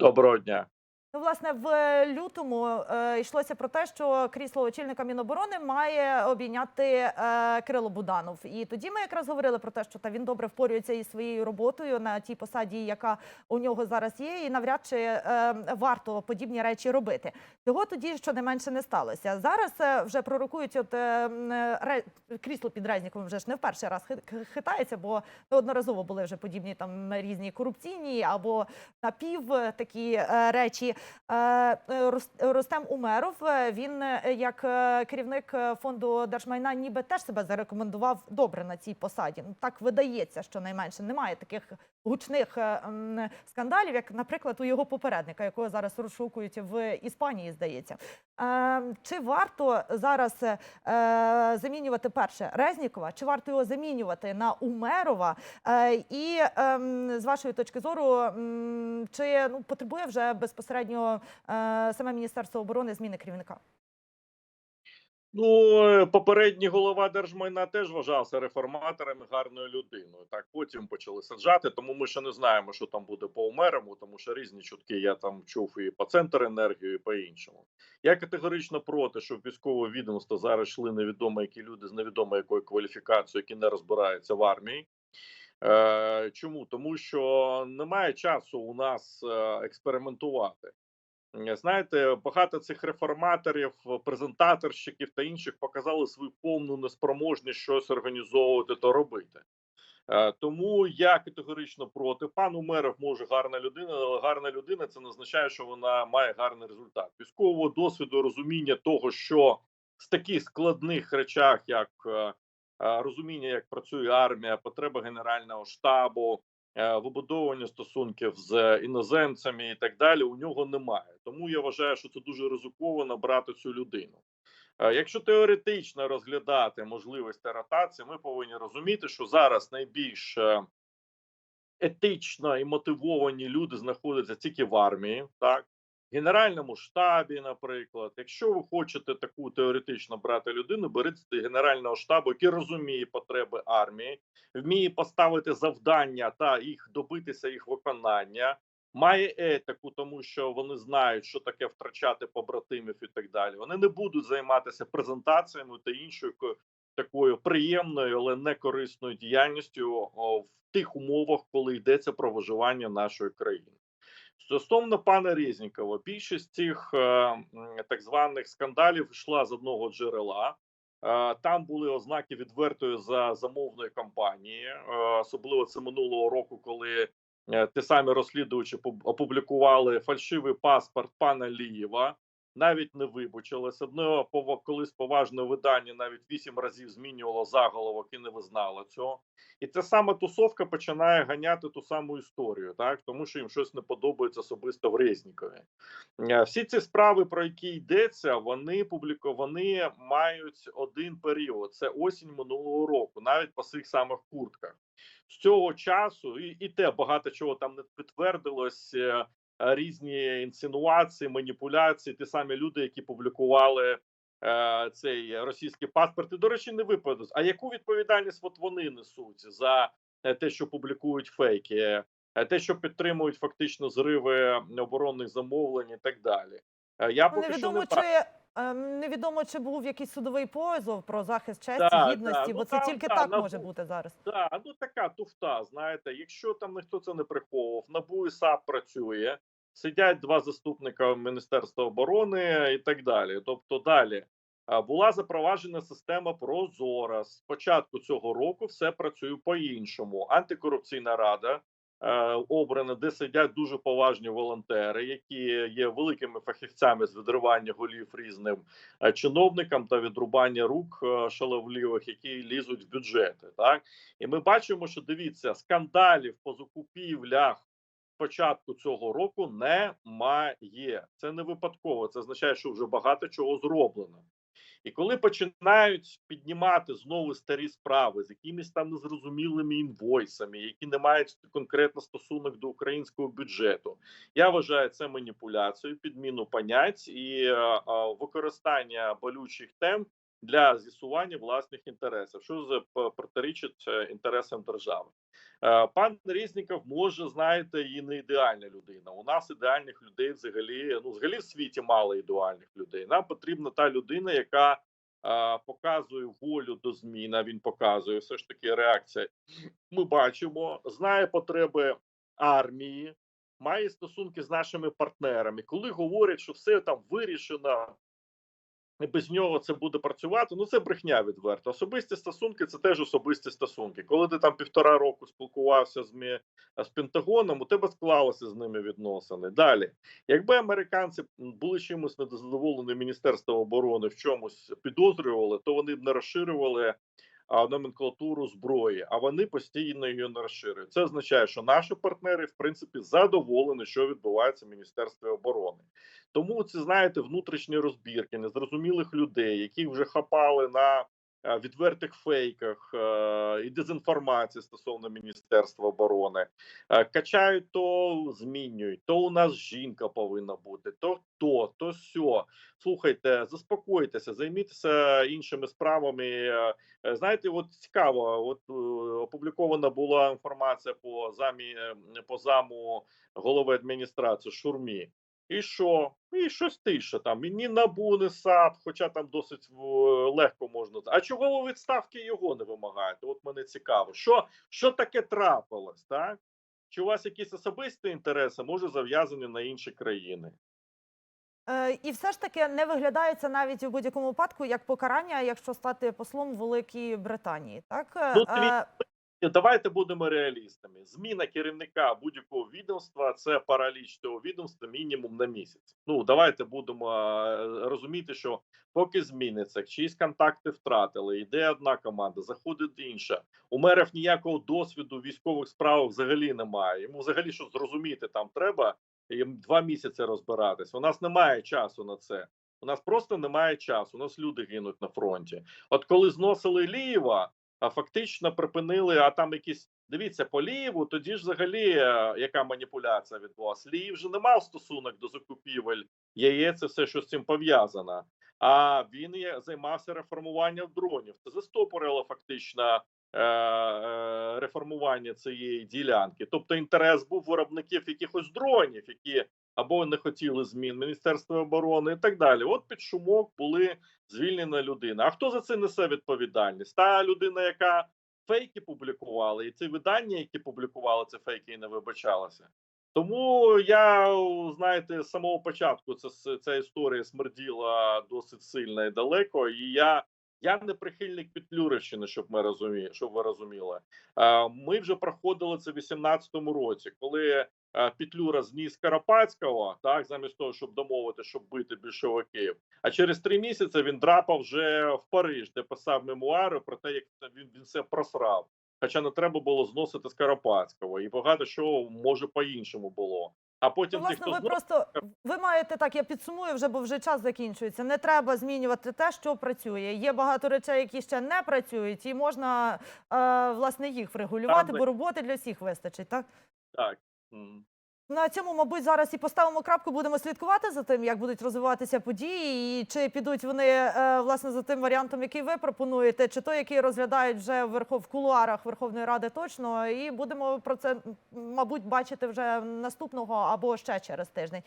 Доброго дня. Ну, власне, в лютому е, йшлося про те, що крісло очільника Міноборони має обійняти е, Кирило Буданов. І тоді ми якраз говорили про те, що та він добре впорюється із своєю роботою на тій посаді, яка у нього зараз є, і навряд чи е, варто подібні речі робити. Цього тоді щонайменше не сталося. Зараз е, вже пророкують, от е, ре, крісло під Резніковим вже ж не в перший раз хи- хитається, бо неодноразово були вже подібні там різні корупційні або напів е, такі е, речі. Е, е, Рустем Умеров, е, він як керівник фонду держмайна, ніби теж себе зарекомендував добре на цій посаді. Ну так видається, що найменше немає таких гучних е, скандалів, як, наприклад, у його попередника, якого зараз розшукують в Іспанії, здається. Е, Чи варто зараз е, замінювати перше Резнікова, чи варто його замінювати на Умерова? І ем, з вашої точки зору, чи ну потребує вже безпосередньо саме Міністерство оборони зміни керівника? Ну, е, попередній голова держмайна теж вважався реформатором і гарною людиною. Так потім почали саджати, тому ми ще не знаємо, що там буде по умерому, тому що різні чутки я там чув і по центр енергію, і по іншому. Я категорично проти, щоб військове відомство зараз йшли невідомо які люди з невідомо якою кваліфікацією, які не розбираються в армії. Е, чому? Тому що немає часу у нас е, експериментувати. Е, Знаєте, багато цих реформаторів, презентаторщиків та інших показали свою повну неспроможність щось організовувати та робити. Е, Тому я категорично проти. Пан Умеров може гарна людина, але гарна людина це не означає, що вона має гарний результат. Військового досвіду, розуміння того, що з таких складних речах, як е, е, розуміння, як працює армія, потреба генерального штабу, е, вибудовування стосунків з іноземцями і так далі, у нього немає. Тому я вважаю, що це дуже ризиковано брати цю людину. Е, Якщо теоретично розглядати можливості ротації, ми повинні розуміти, що зараз найбільш е, етично і мотивовані люди знаходяться тільки в армії, так генеральному штабі, наприклад. Якщо ви хочете таку теоретично брати людину, беріть генерального штабу, який розуміє потреби армії, вміє поставити завдання та їх добитися їх виконання. Має етику, тому що вони знають, що таке втрачати побратимів і так далі. Вони не будуть займатися презентаціями та іншою такою приємною, але не корисною діяльністю в тих умовах, коли йдеться про виживання нашої країни. Стосовно пана Резнікова, більшість цих е, так званих скандалів йшла з одного джерела. Е, Там були ознаки відвертої за замовної кампанії, е, особливо це минулого року, коли те самі розслідувачі пуб- опублікували фальшивий паспорт пана Лієва. Навіть не вибачилось. Одне пова- колись поважне видання навіть вісім разів змінювало заголовок і не визнало цього. І ця сама тусовка починає ганяти ту саму історію, так тому що їм щось не подобається особисто в Резнікові. Е, Всі ці справи, про які йдеться, вони публіковані мають один період: це осінь минулого року, навіть по цих самих куртках. З цього часу, і, і те багато чого там не підтвердилось. Е, Різні інсинуації, маніпуляції, ті самі люди, які публікували е, цей російський паспорт, і, до речі, не виповідались. А яку відповідальність от вони несуть за е, те, що публікують фейки, е, те, що підтримують фактично зриви оборонних замовлень і так далі? Я поки що не чи невідомо, чи був якийсь судовий позов про захист честі, Да, гідності, да, бо ну, це там, тільки да, так набу- може бути зараз. Да, ну така туфта. Знаєте, якщо там ніхто це не приховував, НАБУ і САП працює, сидять два заступника Міністерства оборони і так далі. Тобто, далі була запроваджена система Прозора. З початку цього року все працює по-іншому. Антикорупційна рада. е, Обрана, де сидять дуже поважні волонтери, які є великими фахівцями з відривання голів різним е, чиновникам та відрубання рук е, шаловливих, які лізуть в бюджети. Так і ми бачимо, що дивіться, скандалів по закупівлях початку цього року немає. Це не випадково. Це означає, що вже багато чого зроблено. І коли починають піднімати знову старі справи з якимись там незрозумілими інвойсами, які не мають конкретно стосунок до українського бюджету, я вважаю це маніпуляцією, підміну понять і е, е, використання болючих тем для з'ясування власних інтересів, що протирічить е, інтересам держави. Е, Пан Резніков може, знаєте, і не ідеальна людина. У нас ідеальних людей взагалі ну взагалі в світі мало ідеальних людей. Нам потрібна та людина, яка е, показує волю до змін. Він показує все ж таки реакція. Ми бачимо, знає потреби армії, має стосунки з нашими партнерами. Коли говорять, що все там вирішено. Без нього це буде працювати. Ну це брехня відверто. Особисті стосунки це теж особисті стосунки. Коли ти там півтора року спілкувався з Мі- з Пентагоном, у тебе склалися з ними відносини. Далі, якби американці були чимось недозадоволені Міністерством оборони в чомусь підозрювали, то вони б не розширювали номенклатуру зброї, а вони постійно її не розширюють. Це означає, що наші партнери в принципі задоволені, що відбувається в Міністерстві оборони. Тому це знаєте внутрішні розбірки незрозумілих людей, яких вже хапали на е, відвертих фейках е, і дезінформації стосовно міністерства оборони. Е, Качають то змінюють, то у нас жінка повинна бути, то то, сьо. Слухайте, заспокойтеся, займіться іншими справами. Е, е, Знаєте, от цікаво, от е, опублікована була інформація по замі по заму голови адміністрації Шурмі. І що? І щось тише там. І ні НАБУ, ні САП, хоча там досить легко можна. А чого ви відставки його не вимагаєте? От мене цікаво. Що, що таке трапилось, так? Чи у вас якісь особисті інтереси, може, зав'язані на інші країни? Е, І все ж таки не виглядає це навіть у будь-якому випадку як покарання, якщо стати послом Великій Британії. Так Ну, Давайте будемо реалістами. Зміна керівника будь-якого відомства це параліч того відомства мінімум на місяць. Ну давайте будемо розуміти, що поки зміниться, чиїсь контакти втратили, йде одна команда, заходить інша. У мерів ніякого досвіду в військових справах взагалі немає. Йому взагалі що зрозуміти там треба два місяці розбиратись. У нас немає часу на це. У нас просто немає часу. У нас люди гинуть на фронті. От коли зносили Лієва, а фактично припинили, а там якісь. Дивіться, по Лієву, тоді ж взагалі е, яка маніпуляція відбулася. Ліїв вже не мав стосунок до закупівель яєць, все, що з цим пов'язано. А він є- займався реформуванням дронів. Це застопорило фактично реформування цієї ділянки. Тобто інтерес був виробників якихось дронів, які або не хотіли змін Міністерства оборони і так далі. От під шумок були звільнена людина. А хто за це несе відповідальність? Та людина, яка фейки публікувала, і ці видання, які публікували ці фейки, і не вибачалися. Тому я знаєте, з самого початку це ця історія смерділа досить сильно і далеко. І я, я не прихильник Петлюрищини, щоб ми розумі, щоб ви розуміли. Ми вже проходили це в 18-му році, коли е, Петлюра зніс Карапацького, так замість того, щоб домовити, щоб бити більшовиків. А через три місяці він драпав вже в Париж, де писав мемуари про те, як він, він все просрав. Хоча не треба було зносити з Карапацького, і багато що може по-іншому було. А потім Ну, власне, хто ви знов... просто ви маєте так, я підсумую вже, бо вже час закінчується. Не треба змінювати те, що працює. Є багато речей, які ще не працюють, і можна е, власне їх врегулювати, бо роботи для всіх вистачить. Так так. На цьому, мабуть, зараз і поставимо крапку. Будемо слідкувати за тим, як будуть розвиватися події, і чи підуть вони е, власне за тим варіантом, який ви пропонуєте, чи той, який розглядають вже в верхов кулуарах Верховної Ради, точно. І будемо про це мабуть бачити вже наступного або ще через тиждень.